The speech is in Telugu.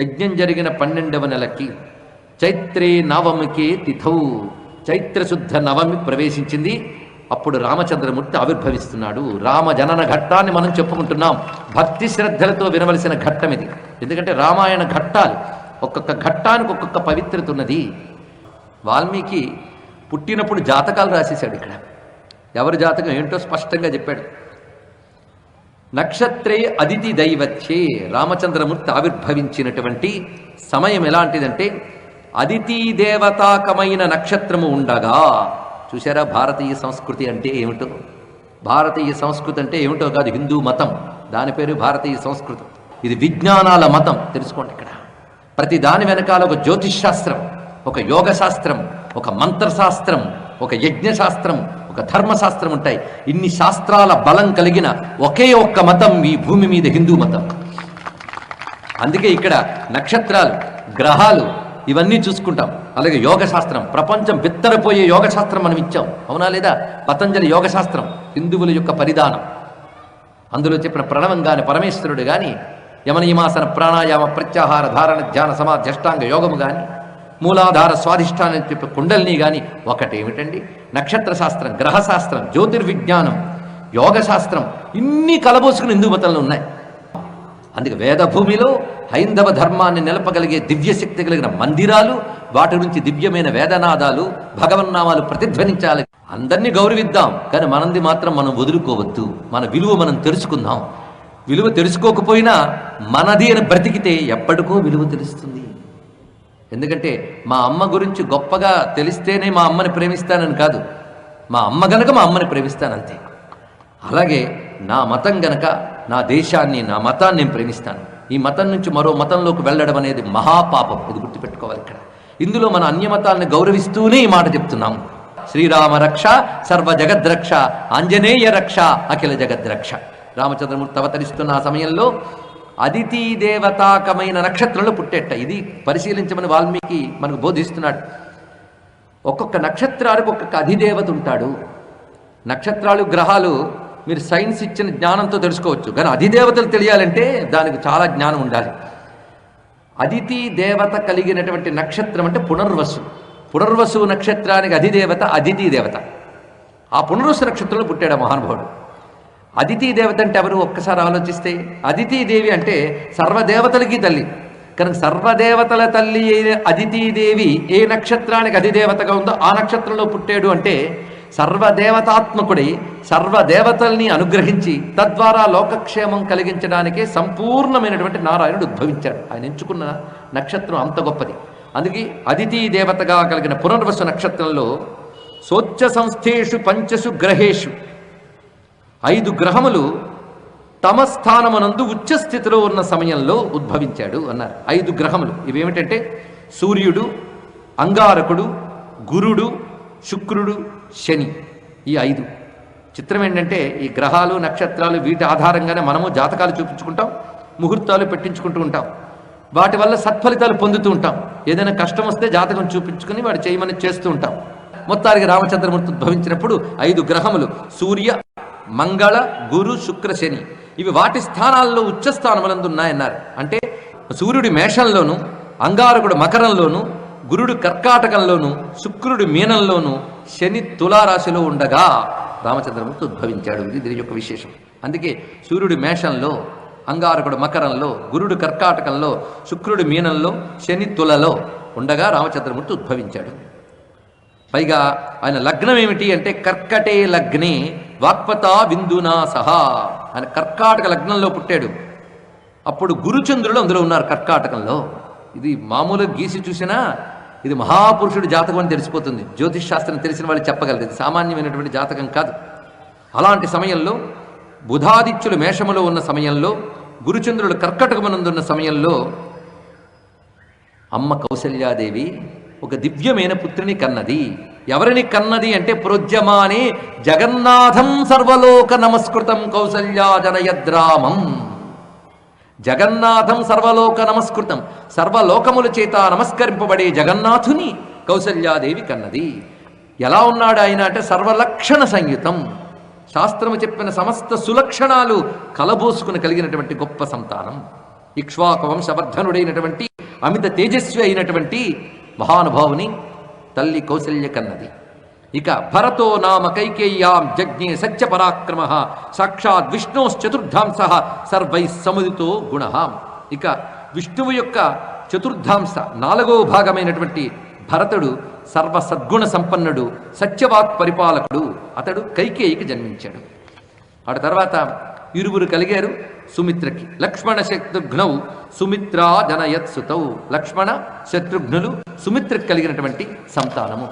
యజ్ఞం జరిగిన పన్నెండవ నెలకి చైత్రే నవమికి తిథౌ. చైత్రశుద్ధ నవమి ప్రవేశించింది. అప్పుడు రామచంద్రమూర్తి ఆవిర్భవిస్తున్నాడు. రామ జనన ఘట్టాన్ని మనం చెప్పుకుంటున్నాం. భక్తి శ్రద్ధలతో వినవలసిన ఘట్టం ఇది. ఎందుకంటే రామాయణ ఘట్టాలు ఒక్కొక్క ఘట్టానికి ఒక్కొక్క పవిత్రత ఉన్నది. వాల్మీకి పుట్టినప్పుడు జాతకాలు రాసేశాడు ఇక్కడ. ఎవరి జాతకం ఏంటో స్పష్టంగా చెప్పాడు. నక్షత్రే అదితి దైవచ్చే రామచంద్రమూర్తి ఆవిర్భవించినటువంటి సమయం ఎలాంటిదంటే అదితి దేవతాకమైన నక్షత్రము ఉండగా. చూసారా భారతీయ సంస్కృతి అంటే ఏమిటో? భారతీయ సంస్కృతి అంటే ఏమిటో కాదు? హిందూ మతం. దాని పేరు భారతీయ సంస్కృతి. ఇది విజ్ఞానాల మతం. తెలుసుకోండి ఇక్కడ. ప్రతి దాని వెనకాల ఒక జ్యోతిష్ శాస్త్రం ఒక యోగ శాస్త్రం ఒక మంత్రశాస్త్రం ఒక యజ్ఞశాస్త్రం ఒక ధర్మశాస్త్రం ఉంటాయి. ఇన్ని శాస్త్రాల బలం కలిగిన ఒకే ఒక్క మతం ఈ భూమి మీద హిందూ మతం. అందుకే ఇక్కడ నక్షత్రాలు గ్రహాలు ఇవన్నీ చూసుకుంటాం. అలాగే యోగ శాస్త్రం ప్రపంచం బిత్తరపోయే యోగ శాస్త్రం మనం ఇచ్చాం. అవునా లేదా? పతంజలి యోగ శాస్త్రం హిందువుల యొక్క పరిధానం. అందులో చెప్పిన ప్రణవం కానీ పరమేశ్వరుడు కానీ యమనియమాసన ప్రాణాయామ ప్రత్యాహార ధారణ ధ్యాన సమాధి అష్టాంగ యోగము కానీ మూలాధార స్వాధిష్టానం చెప్పే కుండలిని కానీ ఒకటేమిటండి? నక్షత్ర శాస్త్రం గ్రహశాస్త్రం జ్యోతిర్విజ్ఞానం యోగ శాస్త్రం ఇన్ని కలబోసుకుని హిందూ మతంలో ఉన్నాయి. అందుకే వేద భూమిలో హైందవ ధర్మాన్ని నిలపగలిగే దివ్యశక్తి కలిగిన మందిరాలు వాటి నుంచి దివ్యమైన వేదనాదాలు భగవన్నామాలు ప్రతిధ్వనించాలి. అందరినీ గౌరవిద్దాం కానీ మనది మాత్రం మనం వదులుకోవద్దు. మన విలువ మనం తెలుసుకుందాం. విలువ తెలుసుకోకపోయినా మనది అని బ్రతికితే ఎప్పటికో విలువ తెలుస్తుంది. ఎందుకంటే మా అమ్మ గురించి గొప్పగా తెలిస్తేనే మా అమ్మని ప్రేమిస్తానని కాదు. మా అమ్మ గనక మా అమ్మని ప్రేమిస్తానంతే. అలాగే నా మతం గనక నా దేశాన్ని నా మతాన్ని నేను ప్రేమిస్తాను. ఈ మతం నుంచి మరో మతంలోకి వెళ్ళడం అనేది మహాపాపం. ఇది గుర్తుపెట్టుకోవాలి ఇక్కడ. ఇందులో మన అన్య గౌరవిస్తూనే ఈ మాట చెప్తున్నాము. శ్రీరామ రక్ష సర్వ జగద్రక్ష ఆంజనేయ రక్ష అఖిల జగద్రక్ష రామచంద్రమూర్తి అవతరిస్తున్న ఆ సమయంలో అదితి దేవతాకమైన నక్షత్రంలో పుట్టేట. ఇది పరిశీలించమని వాల్మీకి మనకు బోధిస్తున్నాడు. ఒక్కొక్క నక్షత్రాలకు ఒక్కొక్క అధిదేవత ఉంటాడు. నక్షత్రాలు గ్రహాలు మీరు సైన్స్ ఇచ్చిన జ్ఞానంతో తెలుసుకోవచ్చు. కానీ అధిదేవతలు తెలియాలంటే దానికి చాలా జ్ఞానం ఉండాలి. అదితి దేవత కలిగినటువంటి నక్షత్రం అంటే పునర్వసు. పునర్వసు నక్షత్రానికి అధిదేవత అదితి దేవత ఆ పునర్వసు నక్షత్రంలో పుట్టాడు మహానుభావుడు. అదితి దేవత అంటే ఎవరు? ఒక్కసారి ఆలోచిస్తే అదితి దేవి అంటే సర్వదేవతలకి తల్లి. కనుక సర్వదేవతల తల్లి అయిన అదితీదేవి ఏ నక్షత్రానికి అధిదేవతగా ఉందో ఆ నక్షత్రంలో పుట్టాడు అంటే సర్వదేవతాత్మకుడై సర్వదేవతల్ని అనుగ్రహించి తద్వారా లోకక్షేమం కలిగించడానికే సంపూర్ణమైనటువంటి నారాయణుడు ఉద్భవించాడు. ఆయన ఎంచుకున్న నక్షత్రం అంత గొప్పది. అందుకే అదితి దేవతగా కలిగిన పునర్వసు నక్షత్రంలో సోచ్చ సంస్థేషు పంచసు గ్రహేషు ఐదు గ్రహములు తమ స్థానమునందు ఉచ్చస్థితిలో ఉన్న సమయంలో ఉద్భవించాడు అన్నారు. ఐదు గ్రహములు. ఇవేమిటంటే సూర్యుడు అంగారకుడు గురుడు శుక్రుడు శని ఈ ఐదు. చిత్రం ఏంటంటే ఈ గ్రహాలు నక్షత్రాలు వీటి ఆధారంగానే మనము జాతకాలు చూపించుకుంటాం ముహూర్తాలు పెట్టించుకుంటూ ఉంటాం. వాటి వల్ల సత్ఫలితాలు పొందుతూ ఉంటాం. ఏదైనా కష్టం వస్తే జాతకం చూపించుకుని వాడు చేయమని చేస్తూ ఉంటాం. మొత్తానికి రామచంద్రమూర్తి ఉద్భవించినప్పుడు ఐదు గ్రహములు. సూర్య మంగళ గురు శుక్ర శని. ఇవి వాటి స్థానాల్లో ఉచ్చ స్థానములందు ఉన్నాయన్నారు. అంటే సూర్యుడి మేషంలోను అంగారకుడు మకరంలోను గురుడు కర్కాటకంలోను శుక్రుడు మీనంలోను శని తులారాశిలో ఉండగా రామచంద్రమూర్తి ఉద్భవించాడు. ఇది దీని యొక్క విశేషం. అందుకే సూర్యుడి మేషంలో అంగారకుడు మకరంలో గురుడు కర్కాటకంలో శుక్రుడు మీనంలో శని తులలో ఉండగా రామచంద్రమూర్తి ఉద్భవించాడు. పైగా ఆయన లగ్నం ఏమిటి అంటే కర్కటే లగ్నే వాక్పత విందునా సహా ఆయన కర్కాటక లగ్నంలో పుట్టాడు. అప్పుడు గురుచంద్రుడు అందులో ఉన్నారు కర్కాటకంలో. ఇది మామూలుగా గీసి చూసినా ఇది మహాపురుషుడు జాతకం అని తెలిసిపోతుంది. జ్యోతిష్ శాస్త్రం తెలిసిన వాళ్ళు చెప్పగలరు. ఇది సామాన్యమైనటువంటి జాతకం కాదు. అలాంటి సమయంలో బుధాదిత్యులు మేషములో ఉన్న సమయంలో గురుచంద్రుడు కర్కటకమునందున్న సమయంలో అమ్మ కౌశల్యాదేవి ఒక దివ్యమైన పుత్రిని కన్నది. ఎవరిని కన్నది అంటే ప్రోజ్యమాని జగన్నాథం సర్వలోక నమస్కృతం కౌసల్యా జనయద్రామం. జగన్నాథం సర్వలోక నమస్కృతం సర్వలోకముల చేత నమస్కరింపబడే జగన్నాథుని కౌసల్యాదేవి కన్నది. ఎలా ఉన్నాడు ఆయన అంటే సర్వలక్షణ సంయుతం. శాస్త్రము చెప్పిన సమస్త సులక్షణాలు కలబోసుకుని కలిగినటువంటి గొప్ప సంతానం. ఇక్ష్వాకు వంశవర్ధనుడైనటువంటి అమిత తేజస్వి అయినటువంటి మహానుభావుని తల్లి కౌశల్య కన్నది. ఇక భరతో నామ కైకేయ్యాం జజ్ఞే సత్య పరాక్రమ సాక్షాత్ విష్ణోశ్చతుర్థాంశ సర్వై సముదితో గుణ ఇక విష్ణువు యొక్క చతుర్ధాంస నాలుగో భాగమైనటువంటి భరతుడు సర్వ సద్గుణ సంపన్నుడు సత్యవాక్ పరిపాలకుడు అతడు కైకేయికి జన్మించాడు. ఆడ తర్వాత ఇరువురు కలిగారు. సుమిత్రకి. లక్ష్మణ శత్రుఘ్నౌ సుమిత్రా జనయత్సుతౌ. లక్ష్మణ శత్రుఘ్నులు సుమిత్రకి కలిగినటువంటి సంతానము.